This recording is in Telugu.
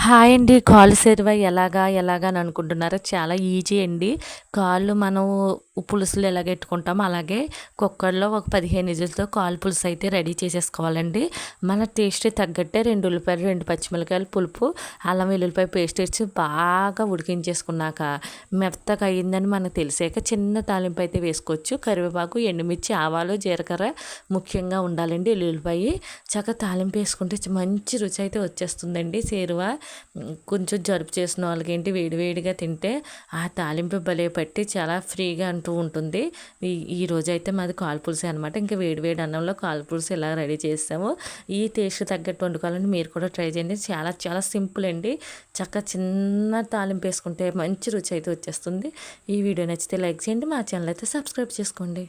హాయ్ అండి. కాలు సెరవ ఎలాగా ఎలాగా అని అనుకుంటున్నారా? చాలా ఈజీ అండి. కాళ్ళు మనం పులుసులు ఎలాగెట్టుకుంటామో అలాగే కుక్కర్లో ఒక పదిహేను నిజులతో కాలు పులుసు అయితే రెడీ చేసేసుకోవాలండి. మన టేస్ట్ తగ్గట్టే రెండు ఉల్లిపాయలు రెండు పచ్చిమిరకాయలు పులుపు అల్లం వెల్లుల్లిపాయ పేస్ట్ ఇచ్చి బాగా ఉడికించేసుకున్నాక మెత్తగా అయ్యిందని మనకు తెలిసాక చిన్న తాలింపు అయితే వేసుకోవచ్చు. కరివేపాకు ఎండుమిర్చి ఆవాలు జీలకర్ర ముఖ్యంగా ఉండాలండి ఎల్లుల్లిపాయ చక్కగా తాలింపు వేసుకుంటే మంచి రుచి అయితే వచ్చేస్తుందండి. సేరువా కొంచెం జరుపు చేసిన వాళ్ళకి ఏంటి వేడివేడిగా తింటే ఆ తాలింపు భలే పట్టి చాలా ఫ్రీగా అంటూ ఉంటుంది. ఈ ఈ రోజు అయితే మాది కాల్పులుసే అనమాట ఇంకా వేడి అన్నంలో కాల్పులుసు ఇలా రెడీ చేస్తాము ఈ టేస్ట్ తగ్గట్టు వండుకోవాలని మీరు కూడా ట్రై చేయండి. చాలా చాలా సింపుల్ అండి. చక్కగా చిన్న తాలింపు వేసుకుంటే మంచి రుచి అయితే వచ్చేస్తుంది. ఈ వీడియో నచ్చితే లైక్ చేయండి. మా ఛానల్ అయితే సబ్స్క్రైబ్ చేసుకోండి.